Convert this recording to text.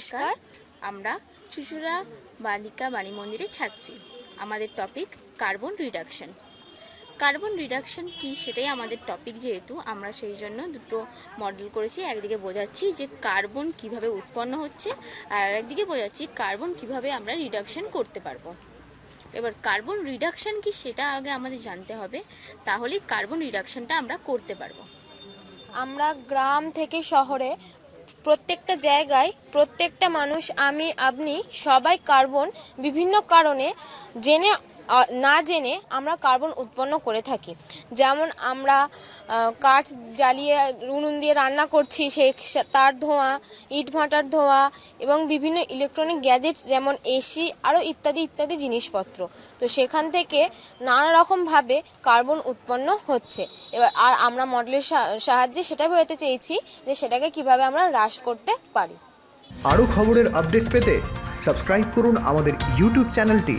নমস্কার, আমরা চুচুড়া বালিকা বাণী মন্দিরের ছাত্রী আমাদের topic carbon reduction carbon reduction কি সেটাই আমাদের টপিক যেহেতু, আমরা সেই জন্য দুটো মডেল করেছি। একদিকে বোঝাচ্ছি যে কার্বন কীভাবে উৎপন্ন হচ্ছে, আর একদিকে বোঝাচ্ছি কার্বন কীভাবে আমরা রিডাকশন করতে পারব। এবার কার্বন রিডাকশন কি সেটা আগে আমাদের জানতে হবে, তাহলেই কার্বন রিডাকশনটা আমরা করতে পারব। আমরা গ্রাম থেকে শহরে প্রত্যেকটা জায়গায় প্রত্যেকটা মানুষ আমি আপনি সবাই কার্বন বিভিন্ন কারণে জেনে না জেনে আমরা কার্বন উৎপন্ন করে থাকি। যেমন আমরা কাঠ জ্বালিয়ে উনুন দিয়ে রান্না করছি সেই তার ধোঁয়া ইটভাটার ধোঁয়া এবং বিভিন্ন ইলেকট্রনিক গ্যাজেটস যেমন এসি আরও ইত্যাদি ইত্যাদি জিনিসপত্র। তো সেখান থেকে নানা রকমভাবে কার্বন উৎপন্ন হচ্ছে। এবার আর আমরা মডেলের সা- সাহায্যে সেটা বোঝাতে চেয়েছি যে সেটাকে কীভাবে আমরা হ্রাস করতে পারি। আরও খবরের আপডেট পেতে সাবস্ক্রাইব করুন আমাদের ইউটিউব চ্যানেলটি।